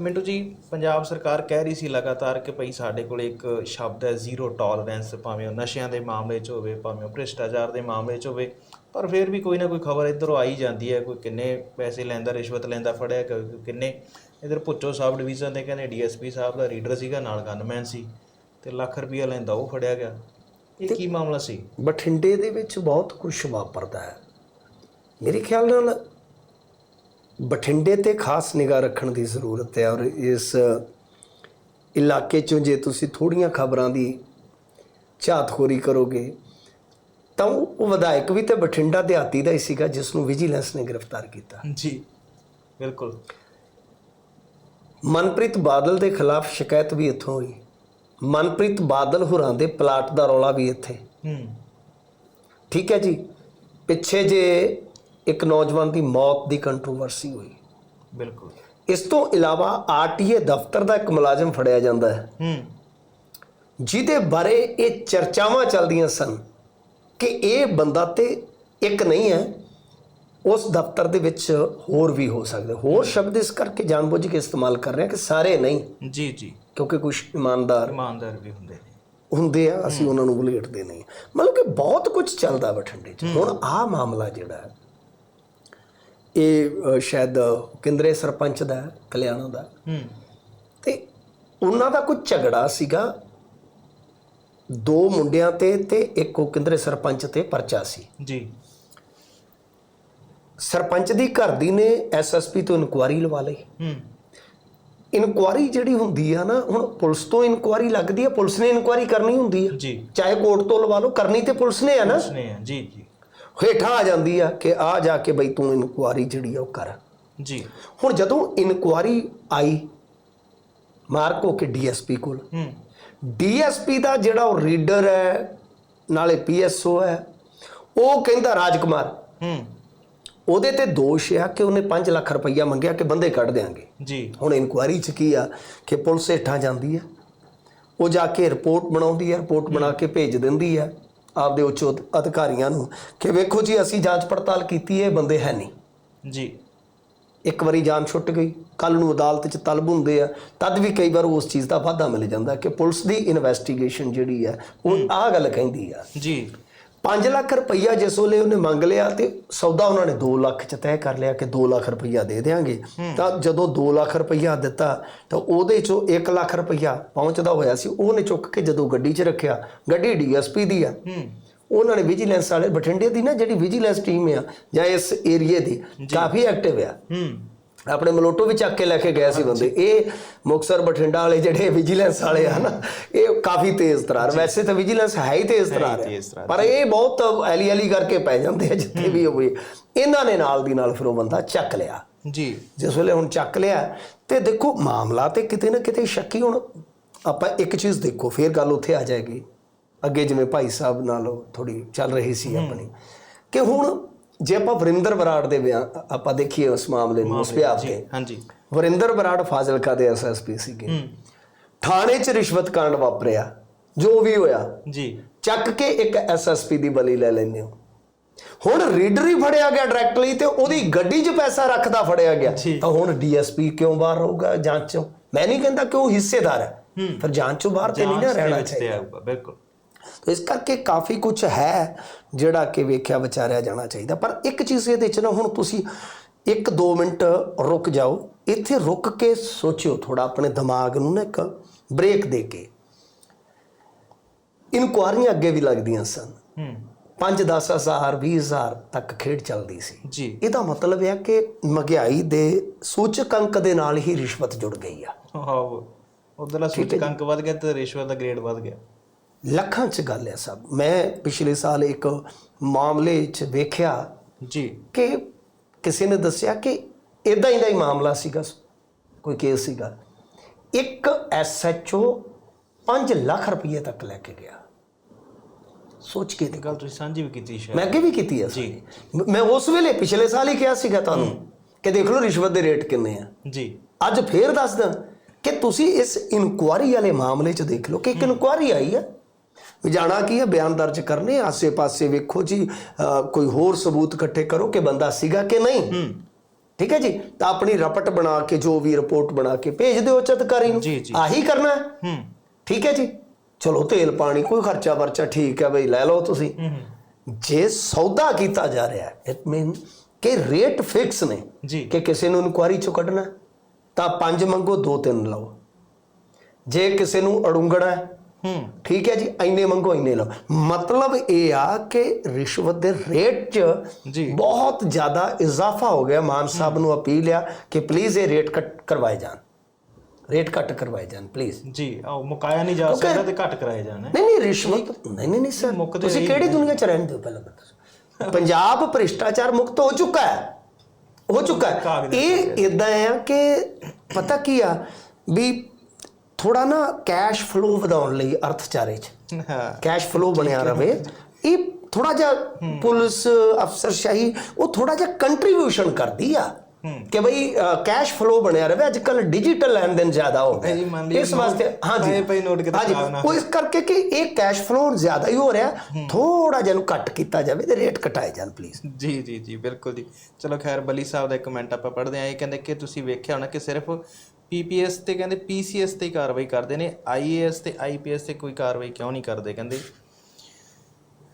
ਮਿੰਟੂ ਜੀ ਪੰਜਾਬ ਸਰਕਾਰ ਕਹਿ ਰਹੀ ਸੀ ਲਗਾਤਾਰ ਕਿ ਭਈ ਸਾਡੇ ਕੋਲ ਇੱਕ ਸ਼ਬਦ ਹੈ ਜ਼ੀਰੋ ਟੋਲਰੈਂਸ ਭਾਵੇਂ ਉਹ ਨਸ਼ਿਆਂ ਦੇ ਮਾਮਲੇ 'ਚ ਹੋਵੇ ਭਾਵੇਂ ਉਹ ਭ੍ਰਿਸ਼ਟਾਚਾਰ ਦੇ ਮਾਮਲੇ 'ਚ ਹੋਵੇ ਪਰ ਫਿਰ ਵੀ ਕੋਈ ਨਾ ਕੋਈ ਖਬਰ ਇੱਧਰੋਂ ਆਈ ਜਾਂਦੀ ਹੈ ਕੋਈ ਕਿੰਨੇ ਪੈਸੇ ਲੈਂਦਾ ਰਿਸ਼ਵਤ ਲੈਂਦਾ ਫੜਿਆ ਕੋਈ ਕਿੰਨੇ ਇਧਰ ਭੁੱਚੋ ਸਾਹਿਬ ਡਿਵੀਜ਼ਨ ਦੇ ਕਹਿੰਦੇ ਡੀਐਸਪੀ ਸਾਹਿਬ ਦਾ ਰੀਡਰ ਸੀਗਾ ਨਾਲ ਗਨਮੈਨ ਸੀ ਤੇ ਲੱਖ ਰੁਪਈਆ ਲੈਂਦਾ ਉਹ ਫੜਿਆ ਗਿਆ। ਇਹ ਕੀ ਮਾਮਲਾ ਸੀ? ਬਠਿੰਡੇ ਦੇ ਵਿੱਚ ਬਹੁਤ ਕੁਝ ਵਾਪਰਦਾ ਹੈ। ਮੇਰੇ ਖਿਆਲ ਨਾਲ ਬਠਿੰਡੇ ਤੇ ਖਾਸ ਨਿਗਾਹ ਰੱਖਣ ਦੀ ਜ਼ਰੂਰਤ ਹੈ ਔਰ ਇਸ ਇਲਾਕੇ ਚੋਂ ਜੇ ਤੁਸੀਂ ਥੋੜੀਆਂ ਖਬਰਾਂ ਦੀ ਝਾਤਖੋਰੀ ਕਰੋਗੇ ਤਾਂ ਉਹ ਵਿਧਾਇਕ ਵੀ ਤੇ ਬਠਿੰਡਾ ਦਿਹਾਤੀ ਦਾ ਹੀ ਸੀਗਾ ਜਿਸ ਨੂੰ ਵਿਜੀਲੈਂਸ ਨੇ ਗ੍ਰਿਫਤਾਰ ਕੀਤਾ। ਜੀ ਬਿਲਕੁਲ। ਮਨਪ੍ਰੀਤ ਬਾਦਲ ਦੇ ਖਿਲਾਫ ਸ਼ਿਕਾਇਤ ਵੀ ਇੱਥੋਂ ਹੋਈ। ਮਨਪ੍ਰੀਤ ਬਾਦਲ ਹੁਰਾਂ ਦੇ ਪਲਾਟ ਦਾ ਰੌਲਾ ਵੀ ਇੱਥੇ। ਹੂੰ। ਠੀਕ ਹੈ ਜੀ। ਪਿੱਛੇ ਜੇ ਇੱਕ ਨੌਜਵਾਨ ਦੀ ਮੌਤ ਦੀ ਕੰਟਰੋਵਰਸੀ ਹੋਈ। ਬਿਲਕੁਲ। ਇਸ ਤੋਂ ਇਲਾਵਾ ਆਰਟੀਏ ਦਫ਼ਤਰ ਦਾ ਇੱਕ ਮੁਲਾਜ਼ਮ ਫੜਿਆ ਜਾਂਦਾ ਹੈ। ਹੂੰ। ਜਿਹਦੇ ਬਾਰੇ ਇਹ ਚਰਚਾਵਾਂ ਚੱਲਦੀਆਂ ਸਨ ਕਿ ਇਹ ਬੰਦਾ ਤੇ ਇੱਕ ਨਹੀਂ ਹੈ ਉਸ ਦਫ਼ਤਰ ਦੇ ਵਿੱਚ ਹੋਰ ਵੀ ਹੋ ਸਕਦੇ। ਹੋਰ ਸ਼ਬਦ ਇਸ ਕਰਕੇ ਜਾਣਬੁੱਝ ਕੇ ਇਸਤੇਮਾਲ ਕਰ ਰਹੇ ਕਿ ਸਾਰੇ ਨਹੀਂ। ਜੀ ਜੀ। ਕਿਉਂਕਿ ਕੁਝ ਇਮਾਨਦਾਰ ਇਮਾਨਦਾਰ ਵੀ ਹੁੰਦੇ ਨੇ। ਹੁੰਦੇ ਆ ਅਸੀਂ ਉਹਨਾਂ ਨੂੰ ਬੁਲੇਟਦੇ ਨਹੀਂ। ਮਤਲਬ ਕਿ ਬਹੁਤ ਕੁਝ ਚੱਲਦਾ ਬਠਿੰਡੇ 'ਚ। ਹੁਣ ਆਹ ਮਾਮਲਾ ਜਿਹੜਾ ਹੈ ਇਹ ਸ਼ਾਇਦ ਕੇਂਦਰੇ ਸਰਪੰਚ ਦਾ ਕਲਿਆਣਾ ਦਾ। ਹੂੰ। ਤੇ ਉਹਨਾਂ ਦਾ ਕੋਈ ਝਗੜਾ ਸੀਗਾ। ਦੋ ਮੁੰਡਿਆਂ ਤੇ ਤੇ ਇੱਕ ਉਹ ਕੇਂਦਰੇ ਸਰਪੰਚ ਤੇ ਪਰਚਾ ਸੀ। ਜੀ। ਸਰਪੰਚ ਦੀ ਘਰ ਦੀ ਨੇ ਐਸਐਸਪੀ ਤੋਂ ਇਨਕੁਆਰੀ ਲਵਾ ਲਈ। ਹੂੰ। ਇਨਕੁਆਰੀ ਜਿਹੜੀ ਹੁੰਦੀ ਆ ਨਾ ਹੁਣ ਪੁਲਿਸ ਤੋਂ ਇਨਕੁਆਰੀ ਲੱਗਦੀ ਆ ਪੁਲਿਸ ਨੇ ਇਨਕੁਆਰੀ ਕਰਨੀ ਹੁੰਦੀ ਆ। ਜੀ। ਚਾਹੇ ਕੋਰਟ ਤੋਂ ਲਵਾ ਲਓ ਕਰਨੀ ਤੇ ਪੁਲਿਸ ਨੇ ਆ ਨਾ। ਉਸਨੇ ਆ ਜੀ ਜੀ। ਹੇਠਾਂ ਆ ਜਾਂਦੀ ਆ ਕਿ ਆ ਜਾ ਕੇ ਬਈ ਤੂੰ ਇਨਕੁਆਰੀ ਜਿਹੜੀ ਆ ਉਹ ਕਰ। ਜੀ। ਹੁਣ ਜਦੋਂ ਇਨਕੁਆਰੀ ਆਈ ਮਾਰਕੋ ਕੇ ਡੀਐਸਪੀ ਕੋਲ। ਹੂੰ। ਡੀਐਸਪੀ ਦਾ ਜਿਹੜਾ ਉਹ ਰੀਡਰ ਹੈ ਨਾਲੇ ਪੀਐਸਓ ਹੈ ਉਹ ਕਹਿੰਦਾ ਰਾਜਕੁਮਾਰ। ਹੂੰ। ਉਹਦੇ ਤੇ ਦੋਸ਼ ਆ ਕਿ ਉਹਨੇ 5 ਲੱਖ ਰੁਪਈਆ ਮੰਗਿਆ ਕਿ ਬੰਦੇ ਕੱਢ ਦੇਾਂਗੇ ਜੀ। ਹੁਣ ਇਨਕੁਆਰੀ ਚ ਕੀ ਆ ਕਿ ਪੁਲਿਸ ਹੇਠਾਂ ਜਾਂਦੀ ਆ। ਉਹ ਜਾ ਕੇ ਰਿਪੋਰਟ ਬਣਾਉਂਦੀ ਆ ਰਿਪੋਰਟ ਬਣਾ ਕੇ ਭੇਜ ਦਿੰਦੀ ਆ। ਆਪਦੇ ਉੱਚ ਅਧ- ਅਧਿਕਾਰੀਆਂ ਨੂੰ ਕਿ ਵੇਖੋ ਜੀ ਅਸੀਂ ਜਾਂਚ ਪੜਤਾਲ ਕੀਤੀ ਇਹ ਬੰਦੇ ਹੈ ਨਹੀਂ। ਜੀ। ਇੱਕ ਵਾਰੀ ਜਾਨ ਛੁੱਟ ਗਈ ਕੱਲ ਨੂੰ ਅਦਾਲਤ 'ਚ ਤਲਬ ਹੁੰਦੇ ਆ ਤਦ ਵੀ ਕਈ ਵਾਰ ਉਸ ਚੀਜ਼ ਦਾ ਵਾਧਾ ਮਿਲ ਜਾਂਦਾ ਕਿ ਪੁਲਿਸ ਦੀ ਇਨਵੈਸਟੀਗੇਸ਼ਨ ਜਿਹੜੀ ਹੈ ਉਹ ਆਹ ਗੱਲ ਕਹਿੰਦੀ ਆ ਜੀ। 5 ਲੱਖ ਰੁਪਈਆ ਜਿਸ ਵੇਲੇ ਉਹਨੇ ਮੰਗ ਲਿਆ ਤੇ ਸੌਦਾ ਉਹਨਾਂ ਨੇ 2 ਲੱਖ 'ਚ ਤੈਅ ਕਰ ਲਿਆ ਕਿ 2 ਲੱਖ ਰੁਪਈਆ ਦੇ ਦੇਾਂਗੇ ਤਾਂ ਜਦੋਂ 2 ਲੱਖ ਰੁਪਈਆ ਦਿੱਤਾ ਤਾਂ ਉਹਦੇ 'ਚੋਂ 1 ਲੱਖ ਰੁਪਈਆ ਪਹੁੰਚਦਾ ਹੋਇਆ ਸੀ। ਉਹਨੇ ਚੁੱਕ ਕੇ ਜਦੋਂ ਗੱਡੀ 'ਚ ਰੱਖਿਆ ਗੱਡੀ ਡੀਐਸਪੀ ਦੀ ਆ। ਉਹਨਾਂ ਨੇ ਵਿਜੀਲੈਂਸ ਵਾਲੇ ਬਠਿੰਡੇ ਦੀ ਨਾ ਜਿਹੜੀ ਵਿਜੀਲੈਂਸ ਟੀਮ ਆ ਜਾਂ ਇਸ ਏਰੀਏ ਦੀ ਕਾਫੀ ਐਕਟਿਵ ਆ। ਆਪਣੇ ਮਲੋਟੋ ਵੀ ਚੱਕ ਕੇ ਲੈ ਕੇ ਗਏ ਸੀ ਬੰਦੇ। ਇਹ ਮੁਕਸਰ ਬਠਿੰਡਾ ਵਾਲੇ ਜਿਹੜੇ ਵਿਜੀਲੈਂਸ ਵਾਲੇ ਆ ਨਾ ਇਹ ਕਾਫੀ ਤੇਜ਼ ਤਰਾਰ। ਵੈਸੇ ਤਾਂ ਵਿਜੀਲੈਂਸ ਹੈ ਹੀ ਤੇਜ਼ ਤਰਾਰ ਹੈ ਤੇਜ਼ ਤਰਾਰ, ਪਰ ਇਹ ਬਹੁਤ ਐਲੀ ਐਲੀ ਕਰਕੇ ਪੈ ਜਾਂਦੇ ਆ ਜਿੱਥੇ ਵੀ ਹੋਵੇ ਇਹਨਾਂ ਨੇ ਨਾਲ ਦੀ ਨਾਲ ਫਿਰ ਉਹ ਬੰਦਾ ਚੱਕ ਲਿਆ। ਜੀ। ਜਿਸ ਵੇਲੇ ਹੁਣ ਚੱਕ ਲਿਆ ਤੇ ਦੇਖੋ ਮਾਮਲਾ ਤੇ ਕਿਤੇ ਨਾ ਕਿਤੇ ਸ਼ੱਕੀ ਹੁਣ ਆਪਾਂ ਇੱਕ ਚੀਜ਼ ਦੇਖੋ ਫਿਰ ਗੱਲ ਉੱਥੇ ਆ ਜਾਏਗੀ। ਅੱਗੇ ਜਿਵੇਂ ਭਾਈ ਸਾਹਿਬ ਨਾਲ ਥੋੜੀ ਚੱਲ ਰਹੀ ਸੀ ਆਪਣੀ। ਕਿ ਹੁਣ ਜੇ ਆਪਾਂ ਵਰਿੰਦਰ ਬਰਾੜ ਦੇ ਆਪਾਂ ਦੇਖੀਏ ਉਸ ਮਾਮਲੇ ਨੂੰ ਉਸ ਵਿਆਹ ਤੇ। ਹਾਂਜੀ। ਵਰਿੰਦਰ ਬਰਾੜ ਫਾਜ਼ਿਲਕਾ ਦੇ ਐਸਐਸਪੀ ਸੀਗੇ। ਥਾਣੇ 'ਚ ਰਿਸ਼ਵਤ ਕਾਂਡ ਵਾਪਰਿਆ ਜੋ ਵੀ ਹੋਇਆ। ਜੀ। ਚੱਕ ਕੇ ਇੱਕ ਐਸਐਸਪੀ ਦੀ ਬਲੀ ਲੈ ਲੈਂਦੇ ਹੋ। ਹੁਣ ਰੀਡਰ ਹੀ ਫੜਿਆ ਗਿਆ ਡਾਇਰੈਕਟਲੀ ਤੇ ਉਹਦੀ ਗੱਡੀ 'ਚ ਪੈਸਾ ਰੱਖਦਾ ਫੜਿਆ ਗਿਆ। ਤਾਂ ਹੁਣ ਡੀਐਸਪੀ ਕਿਉਂ ਬਾਹਰ ਰਹੂਗਾ ਜਾਂਚ 'ਚੋਂ? ਮੈਂ ਨਹੀਂ ਕਹਿੰਦਾ ਕਿ ਉਹ ਹਿੱਸੇਦਾਰ ਹੈ। ਪਰ ਜਾਂਚ 'ਚੋਂ ਬਾਹਰ ਤੇ ਨਹੀਂ ਨਾ ਰਹਿਣਾ ਚਾਹੀਦਾ। ਬਿਲਕੁਲ। ਇਸ ਕਰਕੇ ਕਾਫੀ ਕੁਝ ਹੈ ਜਿਹੜਾ ਕਿ ਵੇਖਿਆ ਵਿਚਾਰਿਆ ਜਾਣਾ ਚਾਹੀਦਾ। ਪਰ ਇੱਕ ਚੀਜ਼ ਇਹਦੇ 'ਚ ਨਾ ਹੁਣ ਤੁਸੀਂ 1-2 ਮਿੰਟ ਰੁਕ ਜਾਓ। ਇੱਥੇ ਰੁਕ ਕੇ ਸੋਚਿਓ ਥੋੜਾ ਆਪਣੇ ਦਿਮਾਗ ਨੂੰ ਨਾ ਇੱਕ ਬ੍ਰੇਕ ਦੇ ਕੇ। ਇਨਕੁਆਰੀਆਂ ਅੱਗੇ ਵੀ ਲੱਗਦੀਆਂ ਸਨ। ਹੂੰ। 5-10 ਹਜ਼ਾਰ 20 ਹਜ਼ਾਰ ਤੱਕ ਖੇਡ ਚੱਲਦੀ ਸੀ। ਜੀ। ਇਹਦਾ ਮਤਲਬ ਹੈ ਕਿ ਮਹਿੰਗਾਈ ਦੇ ਸੂਚਕ ਅੰਕ ਦੇ ਨਾਲ ਹੀ ਰਿਸ਼ਵਤ ਜੁੜ ਗਈ ਆ। ਹਾਂ ਉਧਰਲਾ ਸੂਚਕਾਂਕ ਵੱਧ ਗਿਆ ਤੇ ਰਿਸ਼ਵਤ ਦਾ ਗ੍ਰੇਡ ਵੱਧ ਗਿਆ। ਲੱਖਾਂ 'ਚ ਗੱਲ ਹੈ ਸਭ। ਮੈਂ ਪਿਛਲੇ ਸਾਲ ਇੱਕ ਮਾਮਲੇ 'ਚ ਵੇਖਿਆ ਜੀ। ਕਿ ਕਿਸੇ ਨੇ ਦੱਸਿਆ ਕਿ ਇਦਾਂ ਹੀ ਦਾ ਹੀ ਮਾਮਲਾ ਸੀਗਾ ਕੋਈ ਕੇਸ ਸੀਗਾ। ਇੱਕ ਐਸਐਚਓ 5 ਲੱਖ ਰੁਪਏ ਤੱਕ ਲੈ ਕੇ ਗਿਆ। ਸੋਚ ਕੇ ਗੱਲ ਤੁਸੀਂ ਸਾਂਝੀ ਵੀ ਕੀਤੀ ਸ਼ਾਇਦ। ਮੈਂ ਅੱਗੇ ਵੀ ਕੀਤੀ ਹੈ ਜੀ। ਮੈਂ ਉਸ ਵੇਲੇ ਪਿਛਲੇ ਸਾਲ ਹੀ ਕਿਹਾ ਸੀਗਾ ਤੁਹਾਨੂੰ ਕਿ ਦੇਖ ਲਓ ਰਿਸ਼ਵਤ ਦੇ ਰੇਟ ਕਿੰਨੇ ਆ। ਜੀ। ਅੱਜ ਫੇਰ ਦੱਸਦਾ ਕਿ ਤੁਸੀਂ ਇਸ ਇਨਕੁਆਰੀ ਵਾਲੇ ਮਾਮਲੇ 'ਚ ਦੇਖ ਲਓ ਕਿ ਇੱਕ ਇਨਕੁਆਰੀ ਆਈ ਹੈ। ਜਾਣਾ ਕੀ ਹੈ? ਬਿਆਨ ਦਰਜ ਕਰਨੇ ਆਸੇ-ਪਾਸੇ ਵੇਖੋ ਜੀ ਕੋਈ ਹੋਰ ਸਬੂਤ ਇਕੱਠੇ ਕਰੋ ਕਿ ਬੰਦਾ ਸੀਗਾ ਕਿ ਨਹੀਂ। ਠੀਕ ਹੈ ਜੀ? ਤਾਂ ਆਪਣੀ ਰਪਟ ਬਣਾ ਕੇ ਜੋ ਵੀ ਰਿਪੋਰਟ ਬਣਾ ਕੇ ਭੇਜ ਦਿਓ ਉੱਚ ਅਧਿਕਾਰੀ ਨੂੰ। ਆਹੀ ਕਰਨਾ ਹੈ? ਠੀਕ ਹੈ ਜੀ? ਚਲੋ ਤੇਲ ਪਾਣੀ ਕੋਈ ਖਰਚਾ ਵਰਚਾ ਠੀਕ ਹੈ ਬਈ ਲੈ ਲਓ ਤੁਸੀਂ। ਜੇ ਸੌਦਾ ਕੀਤਾ ਜਾ ਰਿਹਾ ਹੈ ਇਟ ਮੀਨ ਕਿ ਰੇਟ ਫਿਕਸ ਨੇ ਜੀ। ਕਿ ਕਿਸੇ ਨੂੰ ਇਨਕੁਆਰੀ ਚੋਂ ਕੱਢਣਾ ਤਾਂ ਪੰਜ ਮੰਗੋ ਦੋ ਤਿੰਨ ਲਓ। ਜੇ ਕਿਸੇ ਨੂੰ ਅੜੁੰਗਣਾ ਹੈ। ਠੀਕ ਹੈ ਜੀ ਇੰਨੇ ਮੰਗੋ ਇੰਨੇ ਲਓ। ਮਤਲਬ ਇਹ ਆ ਕਿ ਰਿਸ਼ਵਤ ਦੇ ਰੇਟ 'ਚ ਜੀ। ਬਹੁਤ ਜ਼ਿਆਦਾ ਇਜ਼ਾਫਾ ਹੋ ਗਿਆ ਮਾਨ ਸਾਹਿਬ ਨੂੰ ਅਪੀਲ ਆ ਕਿ ਪਲੀਜ਼ ਇਹ ਰੇਟ ਕੱਟ ਕਰਵਾਏ ਜਾਣ। ਰੇਟ ਕੱਟ ਕਰਵਾਏ ਜਾਣ ਪਲੀਜ਼ ਜੀ ਆਹ ਮੁਕਾਇਆ ਨਹੀਂ ਜਾ ਸਕਦਾ ਤੇ ਘੱਟ ਕਰਾਇਆ ਜਾਣਾ। ਨਹੀਂ ਨਹੀਂ ਰਿਸ਼ਵਤ ਨਹੀਂ ਨਹੀਂ ਨਹੀਂ ਸਰ ਤੁਸੀਂ ਕਿਹੜੀ ਦੁਨੀਆ 'ਚ ਰਹਿੰਦੇ ਹੋ ਪਹਿਲਾਂ ਦੱਸੋ। ਪੰਜਾਬ ਭ੍ਰਿਸ਼ਟਾਚਾਰ ਮੁਕਤ ਹੋ ਚੁੱਕਾ ਹੈ। ਹੋ ਚੁੱਕਾ ਹੈ। ਇਹ ਇਦਾਂ ਆ ਕਿ ਪਤਾ ਕੀ ਆ? ਵੀ ਥੋੜਾ ਨਾ ਕੈਸ਼ ਫਲੋ ਵਧਾਉਣ ਲਈ ਅਰਥਚਾਰੇ 'ਚ। ਕੈਸ਼ ਫਲੋ ਬਣਿਆ ਰਵੇ। ਇਹ ਥੋੜਾ ਜਿਹਾ ਪੁਲਿਸ ਅਫਸਰਸ਼ਾਹੀ ਉਹ ਥੋੜਾ ਜਿਹਾ ਕੰਟਰੀਬਿਊਸ਼ਨ ਕਰਦੀ ਆ ਕਿ ਬਈ ਕੈਸ਼ ਫਲੋ ਬਣਿਆ ਰਵੇ। ਅੱਜ ਕੱਲ ਡਿਜੀਟਲ ਲੈਣ ਦੇਣ ਜ਼ਿਆਦਾ ਹੋ ਗਿਆ ਇਸ ਵਾਸਤੇ ਹਾਂਜੀ। ਪਏ ਨੋਟ ਕਿਤੇ ਹਾਂਜੀ। ਉਹ ਇਸ ਕਰਕੇ ਕਿ ਇਹ ਕੈਸ਼ ਫਲੋ ਜ਼ਿਆਦਾ ਹੀ ਹੋ ਰਿਹਾ। ਥੋੜਾ ਜਿਹਾ ਨੂੰ ਘੱਟ ਕੀਤਾ ਜਾਵੇ ਤੇ ਰੇਟ ਘਟਾਏ ਜਾਣ ਪਲੀਜ਼ ਜੀ ਜੀ ਜੀ ਬਿਲਕੁਲ ਜੀ। ਚਲੋ ਖੈਰ ਬਲੀ ਸਾਹਿਬ ਦਾ ਇੱਕ ਕਮੈਂਟ ਆਪਾਂ ਪੜ੍ਹਦੇ ਆਂ ਇਹ ਕਹਿੰਦੇ ਕਿ ਤੁਸੀਂ ਵੇਖਿਆ ਹੋਣਾ ਕਿ ਸਿਰਫ ਪੀਪੀਐਸ ਤੇ ਕਹਿੰਦੇ ਪੀਸੀਐਸ ਤੇ ਕਾਰਵਾਈ ਕਰਦੇ ਨੇ ਆਈਏਐਸ ਤੇ ਆਈਪੀਐਸ ਤੇ ਕੋਈ ਕਾਰਵਾਈ ਕਿਉਂ ਨਹੀਂ ਕਰਦੇ ਕਹਿੰਦੇ?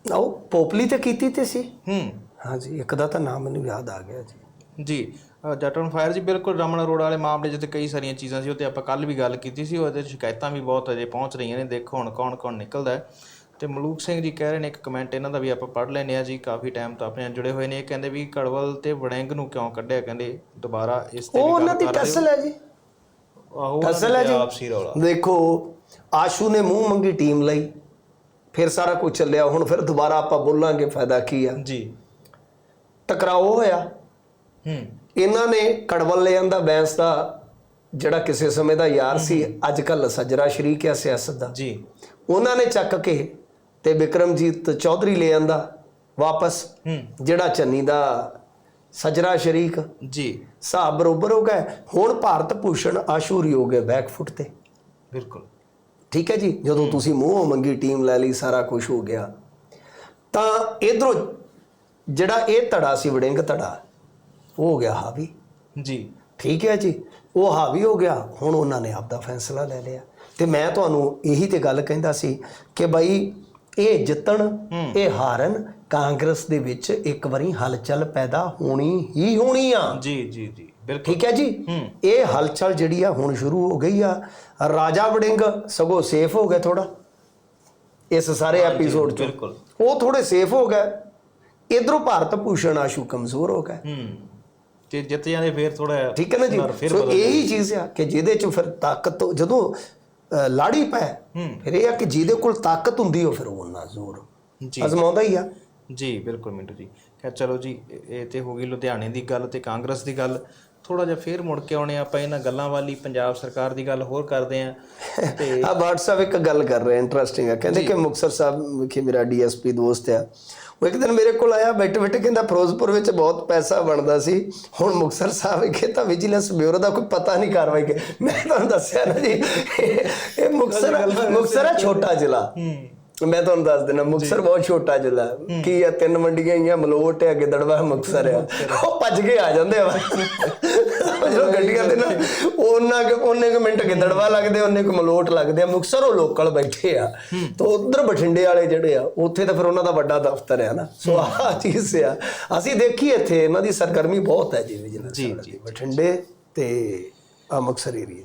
ਉਹ ਪੋਪਲੀ ਤੇ ਕੀਤੀ ਤੇ ਸੀ? ਹੂੰ। ਹਾਂਜੀ ਇੱਕ ਦਾ ਤਾਂ ਨਾਮ ਮੈਨੂੰ ਯਾਦ ਆ ਗਿਆ ਜੀ। ਜੀ ਜੱਟ ਔਨ ਫਾਇਰ ਜੀ ਬਿਲਕੁਲ ਰਮਨ ਅਰੋੜਾ ਵਾਲੇ ਮਾਮਲੇ ਜਿੱਤੇ ਕਈ ਸਾਰੀਆਂ ਚੀਜ਼ਾਂ ਸੀ ਉਹ ਤੇ ਆਪਾਂ ਕੱਲ ਵੀ ਗੱਲ ਕੀਤੀ ਸੀ ਉਹਦੇ 'ਚ ਸ਼ਿਕਾਇਤਾਂ ਵੀ ਬਹੁਤ ਅਜੇ ਪਹੁੰਚ ਰਹੀਆਂ ਨੇ ਦੇਖੋ ਹੁਣ ਕੌਣ ਕੌਣ ਨਿਕਲਦਾ ਹੈ। ਤੇ ਮਲੂਕ ਸਿੰਘ ਜੀ ਕਹਿ ਰਹੇ ਨੇ ਇੱਕ ਕਮੈਂਟ ਇਹਨਾਂ ਦਾ ਵੀ ਆਪਾਂ ਪੜ੍ਹ ਲੈਨੇ ਆ ਜੀ ਕਾਫੀ ਟਾਈਮ ਤੋਂ ਆਪਣੇ ਜੁੜੇ ਹੋਏ ਨੇ ਇਹ ਕਹਿੰਦੇ ਵੀ ਕੜਵਲ ਤੇ ਵੜੈਂਗ ਨੂੰ ਕਿਉਂ ਕੱਢਿਆ ਕਹਿੰਦੇ ਦੁਬਾਰਾ ਇਸ ਤੇ ਉਹ ਉਹਨਾਂ ਦੀ ਟਸਲ ਹੈ ਜੀ। ਆਹੋ ਟਸਲ ਹੈ ਜੀ। ਆਪਸੀ ਰੌਲਾ। ਦੇਖੋ ਆਸ਼ੂ ਨੇ ਮੂੰਹ ਮੰਗੀ ਟੀਮ ਲਈ ਫਿਰ ਸਾਰਾ ਕੁਝ ਚੱਲਿਆ ਹੁਣ ਫਿਰ ਦੁਬਾਰਾ ਆਪਾਂ ਬੋਲਾਂਗੇ ਫਾਇਦਾ ਕੀ ਆ? ਜੀ। ਟਕਰਾਓ ਹੋਇਆ। ਹੂੰ। ਇਹਨਾਂ ਨੇ ਕੜਵਲ ਲਿਆਂ ਦਾ ਬੈਂਸ ਦਾ ਜਿਹੜਾ ਕਿਸੇ ਸਮੇਂ ਦਾ ਯਾਰ ਸੀ ਅੱਜ ਕੱਲ ਸਜਰਾ ਸ਼ਰੀਕ ਹੈ ਸਿਆਸਤ ਦਾ? ਜੀ। ਉਹਨਾਂ ਨੇ ਚੱਕ ਕੇ ਤੇ ਵਿਕਰਮਜੀਤ ਚੌਧਰੀ ਲੈ ਆਂਦਾ ਵਾਪਸ ਜਿਹੜਾ ਚੰਨੀ ਦਾ ਸਜਰਾ ਸ਼ਰੀਕ। ਜੀ। ਹਿਸਾਬ ਬਰੋਬਰ ਹੋ ਗਿਆ ਹੁਣ ਭਾਰਤ ਭੂਸ਼ਣ ਆਸ਼ੂਰੀ ਹੋ ਗਏ ਬੈਕਫੁੱਟ ਤੇ। ਬਿਲਕੁਲ। ਠੀਕ ਹੈ ਜੀ? ਜਦੋਂ ਤੁਸੀਂ ਮੂੰਹ ਮੰਗੀ ਟੀਮ ਲੈ ਲਈ ਸਾਰਾ ਕੁਝ ਹੋ ਗਿਆ। ਤਾਂ ਇਧਰੋਂ ਜਿਹੜਾ ਇਹ ਧੜਾ ਸੀ ਵੜਿੰਗ ਧੜਾ ਉਹ ਹੋ ਗਿਆ ਹਾਵੀ। ਜੀ। ਠੀਕ ਹੈ ਜੀ? ਉਹ ਹਾਵੀ ਹੋ ਗਿਆ। ਹੁਣ ਉਹਨਾਂ ਨੇ ਆਪਦਾ ਫੈਸਲਾ ਲੈ ਲਿਆ। ਤੇ ਮੈਂ ਤੁਹਾਨੂੰ ਇਹੀ ਤੇ ਗੱਲ ਕਹਿੰਦਾ ਸੀ ਕਿ ਬਈ ਇਹ ਜਿੱਤਣ ਇਹ ਹਾਰਨ ਕਾਂਗਰਸ ਦੇ ਵਿੱਚ ਇੱਕ ਵਾਰੀ ਹਲਚਲ ਪੈਦਾ ਹੋਣੀ ਹੀ ਹੋਣੀ ਆ। ਜੀ ਜੀ ਜੀ ਬਿਲਕੁਲ। ਠੀਕ ਹੈ ਜੀ? ਇਹ ਹਲਚਲ ਜਿਹੜੀ ਆ ਹੁਣ ਸ਼ੁਰੂ ਹੋ ਗਈ ਆ। ਰਾਜਾ ਵੜਿੰਗ ਸਗੋਂ ਸੇਫ ਹੋ ਗਿਆ ਥੋੜਾ ਇਸ ਸਾਰੇ ਐਪੀਸੋਡ ਚ। ਬਿਲਕੁਲ। ਉਹ ਥੋੜੇ ਸੇਫ ਹੋ ਗਏ। ਇਧਰੋਂ ਭਾਰਤ ਭੂਸ਼ਣ ਆਸ਼ੂ ਕਮਜ਼ੋਰ ਹੋ ਗਏ। ਹੂੰ। ਤੇ ਜਿੱਤ ਜਾਂਦੇ ਫੇਰ ਥੋੜਾ ਠੀਕ ਹੈ ਨਾ ਜੀ? ਸੋ ਇਹੀ ਚੀਜ਼ ਆ ਕਿ ਜਿਹਦੇ ਚ ਫਿਰ ਤਾਕਤ ਜਦੋਂ ਲਾੜੀ ਪੈ ਹੂੰ। ਫਿਰ ਇਹ ਆ ਕਿ ਜਿਹਦੇ ਕੋਲ ਤਾਕਤ ਹੁੰਦੀ ਉਹ ਫਿਰ ਉਹ ਨਾ ਜ਼ੋਰ। ਜੀ। ਅਜ਼ਮਾਉਂਦਾ ਹੀ ਆ। ਜੀ ਬਿਲਕੁਲ ਮਿੰਟੂ ਜੀ। ਖੈਰ ਚਲੋ ਜੀ ਇਹ- ਤੇ ਹੋ ਗਈ ਲੁਧਿਆਣੇ ਦੀ ਗੱਲ ਤੇ ਕਾਂਗਰਸ ਦੀ ਗੱਲ। ਥੋੜਾ ਜਿਹਾ ਫੇਰ ਮੁੜ ਕੇ ਆਉਣੇ ਆਪਾਂ ਇਹਨਾਂ ਗੱਲਾਂ ਵਾਲੀ ਪੰਜਾਬ ਸਰਕਾਰ ਦੀ ਗੱਲ ਹੋਰ ਕਰਦੇ ਆਂ। ਤੇ ਆ WhatsApp ਇੱਕ ਗੱਲ ਕਰ ਰਿਹਾ ਇੰਟਰਸਟਿੰਗ ਆ। ਕਹਿੰਦੇ ਕਿ ਮੁਕਤਸਰ ਸਾਹਿਬ ਵਿਖੇ ਮੇਰਾ ਡੀਐਸਪੀ ਦੋਸਤ ਆ। ਉਹ ਇੱਕ ਦਿਨ ਮੇਰੇ ਕੋਲ ਆਇਆ ਬੈਠੇ ਬੈਠੇ ਕਹਿੰਦਾ ਫਿਰੋਜ਼ਪੁਰ ਵਿੱਚ ਬਹੁਤ ਪੈਸਾ ਬਣਦਾ ਸੀ। ਹੁਣ ਮੁਕਤਸਰ ਸਾਹਿਬ ਵਿਖੇ ਤਾਂ ਵਿਜੀਲੈਂਸ ਬਿਊਰੋ ਦਾ ਕੋਈ ਪਤਾ ਨਹੀਂ ਕਾਰਵਾਈ ਕਿ ਮੈਂ ਤੁਹਾਨੂੰ ਦੱਸਿਆ ਨਾ ਜੀ ਇਹ ਮੁਕਤਸਰ ਆ ਛੋਟਾ ਜ਼ਿਲ੍ਹਾ। ਮੈਂ ਤੁਹਾਨੂੰ ਦੱਸ ਦਿੰਦਾ ਮੁਕਤਸਰ ਬਹੁਤ ਛੋਟਾ ਜ਼ਿਲ੍ਹਾ ਹੈ। ਕੀ ਆ ਤਿੰਨ ਮੰਡੀਆਂ ਹੀ ਆ ਮਲੋਟ ਹੈ ਗਿੱਦੜਵਾ ਮੁਕਤਸਰ ਆ। ਉਹ ਭੱਜ ਕੇ ਆ ਜਾਂਦੇ ਆ। ਜਦੋਂ ਗੱਡੀਆਂ ਦੇ ਨਾ ਉਹਨਾਂ ਕੁ ਉਹਨੇ ਕੁ ਮਿੰਟ ਗਿੱਦੜਵਾ ਲੱਗਦੇ ਉਹਨੇ ਕੁ ਮਲੋਟ ਲੱਗਦੇ ਆ। ਮੁਕਤਸਰ ਉਹ ਲੋਕਲ ਬੈਠੇ ਆ। ਤਾਂ ਉਧਰ ਬਠਿੰਡੇ ਵਾਲੇ ਜਿਹੜੇ ਆ ਉੱਥੇ ਤਾਂ ਫਿਰ ਉਹਨਾਂ ਦਾ ਵੱਡਾ ਦਫ਼ਤਰ ਹੈ ਨਾ। ਸੋ ਆਹ ਚੀਜ਼ ਆ। ਅਸੀਂ ਦੇਖੀ ਇੱਥੇ ਇਹਨਾਂ ਦੀ ਸਰਗਰਮੀ ਬਹੁਤ ਹੈ ਜੀ ਵਿਜੀਲੈਂਸ ਜੀ। ਬਠਿੰਡੇ ਤੇ ਆ ਮੁਕਤਸਰ ਏਰੀਆ